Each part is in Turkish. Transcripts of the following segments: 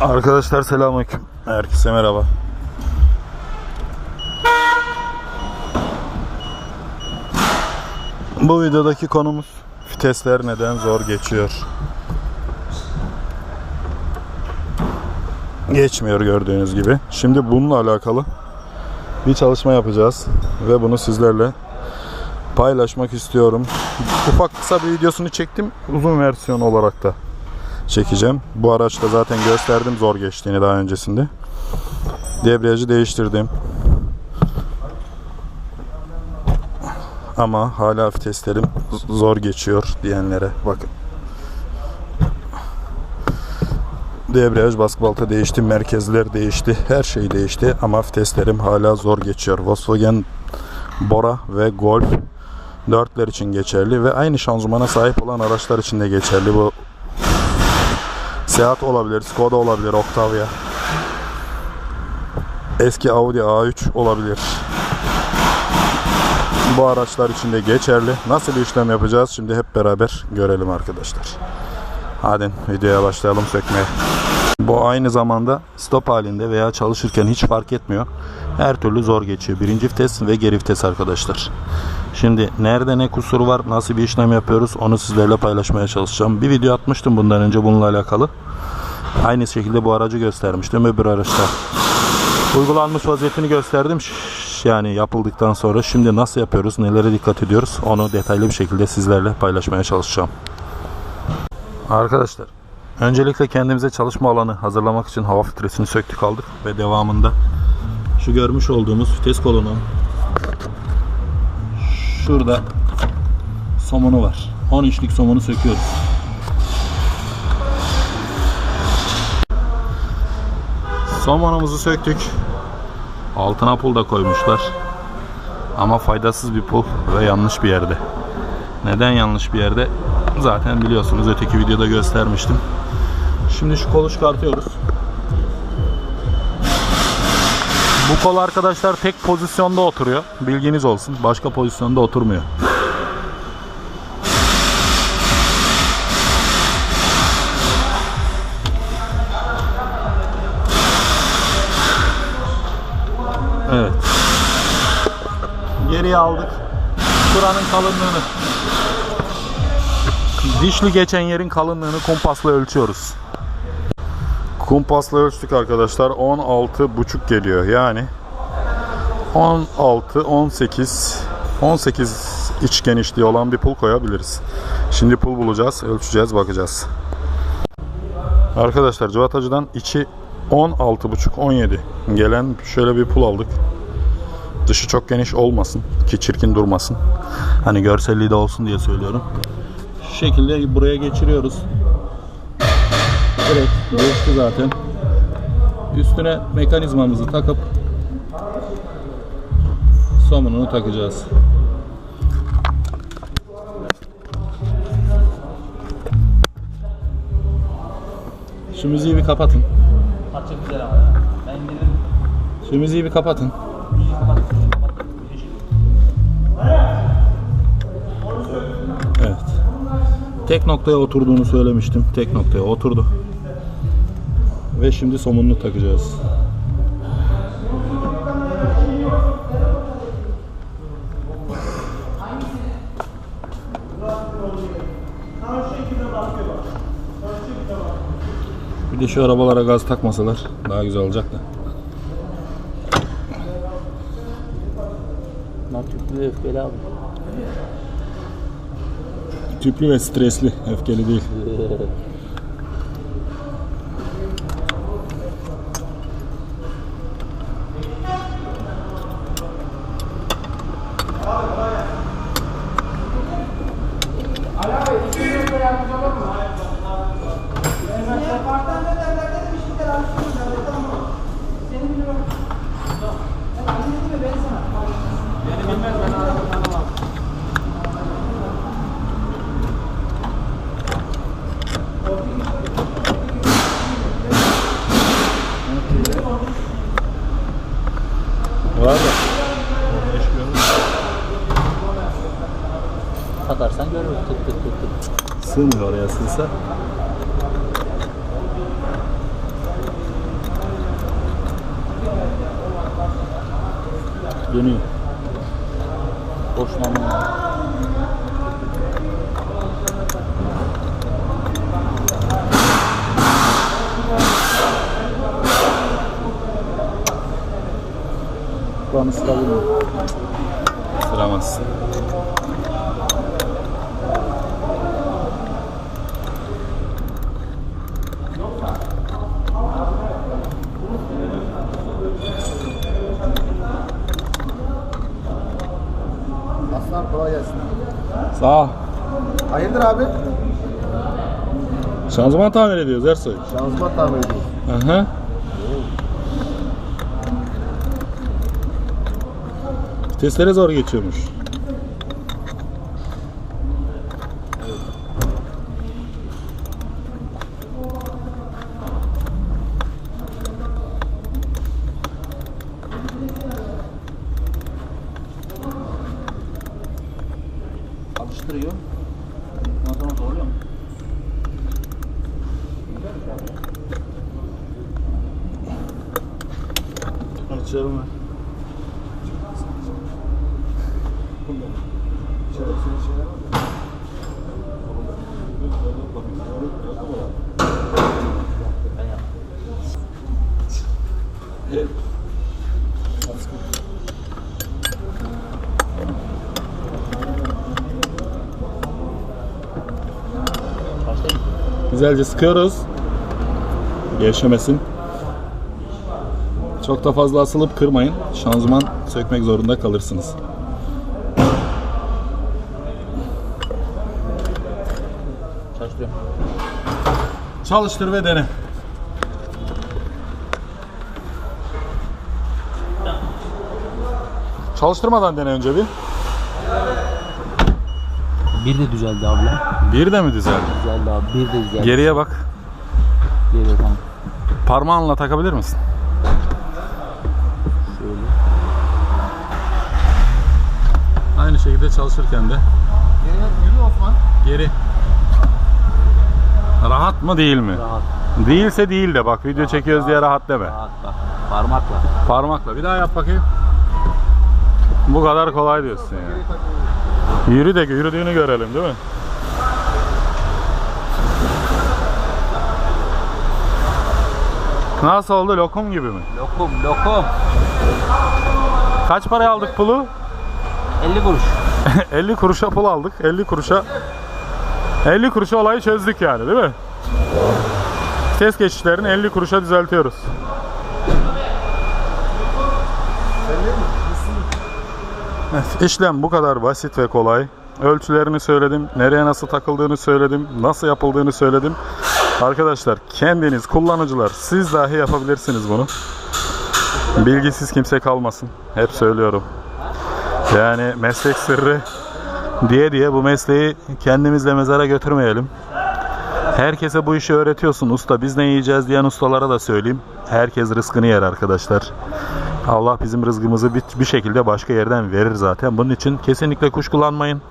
Arkadaşlar selamünaleyküm. Herkese merhaba. Bu videodaki konumuz vitesler neden zor geçiyor. Geçmiyor gördüğünüz gibi. Şimdi bununla alakalı bir çalışma yapacağız ve bunu sizlerle paylaşmak istiyorum. Ufak kısa bir videosunu çektim. Uzun versiyon olarak da çekeceğim. Bu araçta zaten gösterdim zor geçtiğini daha öncesinde. Debriyajı değiştirdim. Ama hala viteslerim zor geçiyor diyenlere bakın. Debriyaj baskı balta değişti, merkezler değişti, her şey değişti ama viteslerim hala zor geçiyor. Volkswagen Bora ve Golf 4'ler için geçerli ve aynı şanzımana sahip olan araçlar için de geçerli bu Seat olabilir, Skoda olabilir, Octavia. Eski Audi A3 olabilir. Bu araçlar için de geçerli. Nasıl bir işlem yapacağız şimdi hep beraber görelim arkadaşlar. Hadi videoya başlayalım sökmeye. Bu aynı zamanda stop halinde veya çalışırken hiç fark etmiyor. Her türlü zor geçiyor. Birinci vites ve geri vites arkadaşlar. Şimdi nerede ne kusur var, nasıl bir işlem yapıyoruz onu sizlerle paylaşmaya çalışacağım. Bir video atmıştım bundan önce bununla alakalı. Aynı şekilde bu aracı göstermiştim öbür araçta. Uygulanmış vaziyetini gösterdim. Yani yapıldıktan sonra şimdi nasıl yapıyoruz, nelere dikkat ediyoruz onu detaylı bir şekilde sizlerle paylaşmaya çalışacağım. Arkadaşlar öncelikle kendimize çalışma alanı hazırlamak için hava filtresini söktük aldık ve devamında şu görmüş olduğumuz vites kolunu şurada somunu var. 10 inçlik somunu söküyoruz. Somonumuzu söktük. Altına pul da koymuşlar. Ama faydasız bir pul ve yanlış bir yerde. Neden yanlış bir yerde? Zaten biliyorsunuz öteki videoda göstermiştim. Şimdi şu kolu çıkartıyoruz. Bu kol arkadaşlar tek pozisyonda oturuyor. Bilginiz olsun. Başka pozisyonda oturmuyor. Evet. Geriye aldık. Şuranın kalınlığını. Dişli geçen yerin kalınlığını kumpasla ölçüyoruz. Kumpasla ölçtük arkadaşlar. 16,5 geliyor. Yani 16, 18, 18 iç genişliği olan bir pul koyabiliriz. Şimdi pul bulacağız, ölçeceğiz, bakacağız. Arkadaşlar Civatacı'dan içi 16,5 17 gelen şöyle bir pul aldık. Dışı çok geniş olmasın ki çirkin durmasın. Hani görselliği de olsun diye söylüyorum. Şu şekilde buraya geçiriyoruz. Direkt geçti zaten. Üstüne mekanizmamızı takıp somununu takacağız. Şu müziği bir kapatın. Çok güzel ama. Şu müziği bir kapatın. Evet. Tek noktaya oturduğunu söylemiştim. Tek noktaya oturdu. Ve şimdi somununu takacağız. Bir de şu arabalara gaz takmasalar daha güzel olacak da. Lan tüplü öfkeli abi. Tüplü ve stresli, öfkeli değil. Var mı? Takarsan görür. Tık tık tık tık. Sığmıyor oraya sığsa. Dönüyor. Boşuna mı? Buranı sıkabilir miyim? Aslan kolay gelsin. Sağ ol. Hayırdır abi? Şanzıman tamir ediyoruz Ersoy. Şanzıman tamir ediyoruz. Aha. Testlere zor geçiyormuş. Alıştırıyor. Ondan sonra zorluyor mu? Açalım. Ben Güzelce sıkıyoruz. Gevşemesin. Çok da fazla asılıp kırmayın. Şanzıman sökmek zorunda kalırsınız. Çalıştırıyorum. Çalıştır ve dene. Çalıştırmadan dene önce bir. Bir de düzeldi abi lan. Bir de mi düzeldi? Düzeldi abi. Bir de düzeldi. Geriye bak. Geriye tamam. Parmağınla takabilir misin? Şöyle. Aynı şekilde çalışırken de Yürü, yürü Osman. geri. Rahat mı değil mi? Rahat. Değilse değil de bak video çekiyoruz diye rahat deme. Rahat bak. Parmakla. Parmakla bir daha yap bakayım. Bu kadar kolay diyorsun yani. Yürü de yürüdüğünü görelim değil mi? Nasıl oldu? Lokum gibi mi? Lokum lokum. Kaç paraya aldık pulu? 50 kuruş. 50 kuruşa pul aldık. 50 kuruşa 50 kuruşa olayı çözdük yani değil mi? Ses geçişlerini 50 kuruşa düzeltiyoruz. Evet, işlem bu kadar basit ve kolay. Ölçülerini söyledim, nereye nasıl takıldığını söyledim, nasıl yapıldığını söyledim. Arkadaşlar kendiniz kullanıcılar siz dahi yapabilirsiniz bunu. Bilgisiz kimse kalmasın. Hep söylüyorum. Yani meslek sırrı diye diye bu mesleği kendimizle mezara götürmeyelim. Herkese bu işi öğretiyorsun usta biz ne yiyeceğiz diyen ustalara da söyleyeyim. Herkes rızkını yer arkadaşlar. Allah bizim rızkımızı bir, şekilde başka yerden verir zaten. Bunun için kesinlikle kuşkulanmayın.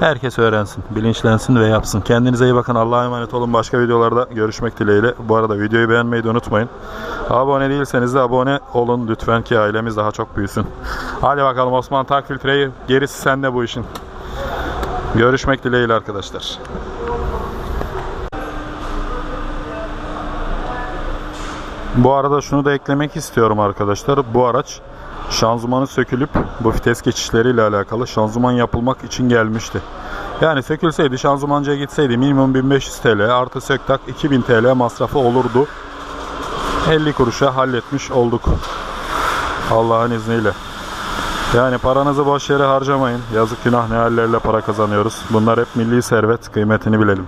Herkes öğrensin, bilinçlensin ve yapsın. Kendinize iyi bakın. Allah'a emanet olun. Başka videolarda görüşmek dileğiyle. Bu arada videoyu beğenmeyi de unutmayın. Abone değilseniz de abone olun lütfen ki ailemiz daha çok büyüsün. Hadi bakalım Osman tak filtreyi. Gerisi sende bu işin. Görüşmek dileğiyle arkadaşlar. Bu arada şunu da eklemek istiyorum arkadaşlar. Bu araç şanzımanı sökülüp bu vites geçişleriyle alakalı şanzıman yapılmak için gelmişti. Yani sökülseydi şanzımancıya gitseydi minimum 1500 TL artı söktak 2000 TL masrafı olurdu. 50 kuruşa halletmiş olduk. Allah'ın izniyle. Yani paranızı boş yere harcamayın. Yazık günah ne hallerle para kazanıyoruz. Bunlar hep milli servet. Kıymetini bilelim.